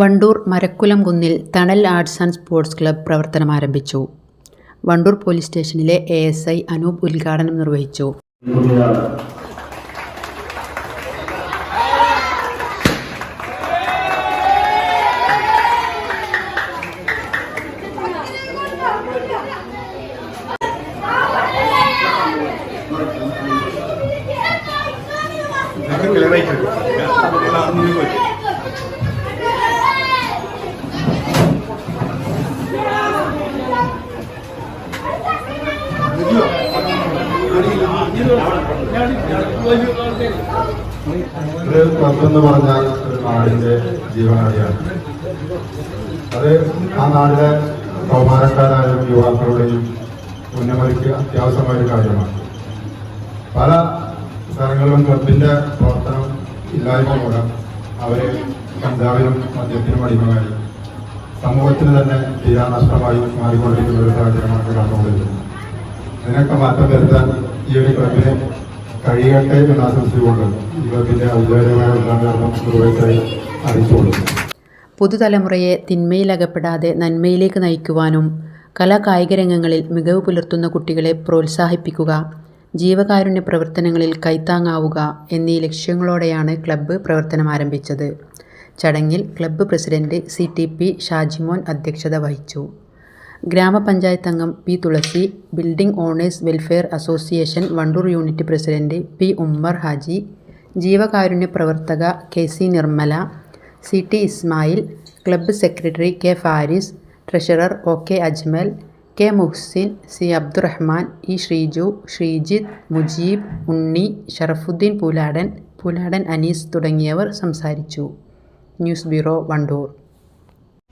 Wandoor Marakkulam Kunnil Thanal arts and sports club പ്രവർത്തനം ആരംഭിച്ചു. Wandoor police സ്റ്റേഷനിലെ എ എസ് ഐ അനൂപ് ഉദ്ഘാടനം നിർവഹിച്ചു. ക്ലബെന്ന് പറഞ്ഞാൽ ഒരു നാടിന്റെ ജീവനാടിയാണ് അത് ആ നാടിലെ കൗമാരക്കാരായാലും യുവാക്കളുടെയും ഉന്നമതിക്ക് അത്യാവശ്യമായ ഒരു കാര്യമാണ്. പല സ്ഥലങ്ങളിലും ക്ലബിന്റെ പ്രവർത്തനം ഇല്ലായ്മ മൂലം അവർ കഞ്ചാവിനും മദ്യത്തിനും അടിമയായി സമൂഹത്തിന് തന്നെ തീരാനഷ്ടമായി മാറിക്കൊണ്ടിരിക്കുന്ന ഒരു സാഹചര്യമാണ് കടന്നുകൊണ്ടിരിക്കുന്നത് ഇതിനൊക്കെ മാറ്റം വരുത്താൻ ഈ ഒരു ക്ലബിനെ കഴിയട്ടെ എന്ന് ആശംസിച്ചുകൊണ്ട് ഈ ക്ലബിന്റെ ഔദ്യോഗികമായ ഉദ്ഘാടനം നിർവഹിച്ചായി അറിയിച്ചുകൊള്ളുന്നു. പുതുതലമുറയെ തിന്മയിലകപ്പെടാതെ നന്മയിലേക്ക് നയിക്കുവാനും കലാ കായിക രംഗങ്ങളിൽ മികവ് പുലർത്തുന്ന കുട്ടികളെ പ്രോത്സാഹിപ്പിക്കുക ജീവകാരുണ്യ പ്രവർത്തനങ്ങളിൽ കൈത്താങ്ങാവുക എന്നീ ലക്ഷ്യങ്ങളോടെയാണ് ക്ലബ്ബ് പ്രവർത്തനം ആരംഭിച്ചത്. ചടങ്ങിൽ club president C T P Shajimon അധ്യക്ഷത വഹിച്ചു. ഗ്രാമപഞ്ചായത്ത് അംഗം P Thulasi building owners welfare association Wandoor unit president P Ummer Haji ജീവകാരുണ്യ പ്രവർത്തക K C Nirmala C T Ismail club secretary K Faris treasurer O K Ajmal K Muhsin C Abdurahman E Sreeju Sreejith Mujeeb Unni Sharafudheen Pooladan Pooladan Anees തുടങ്ങിയവർ സംസാരിച്ചു. News bureau Wandoor.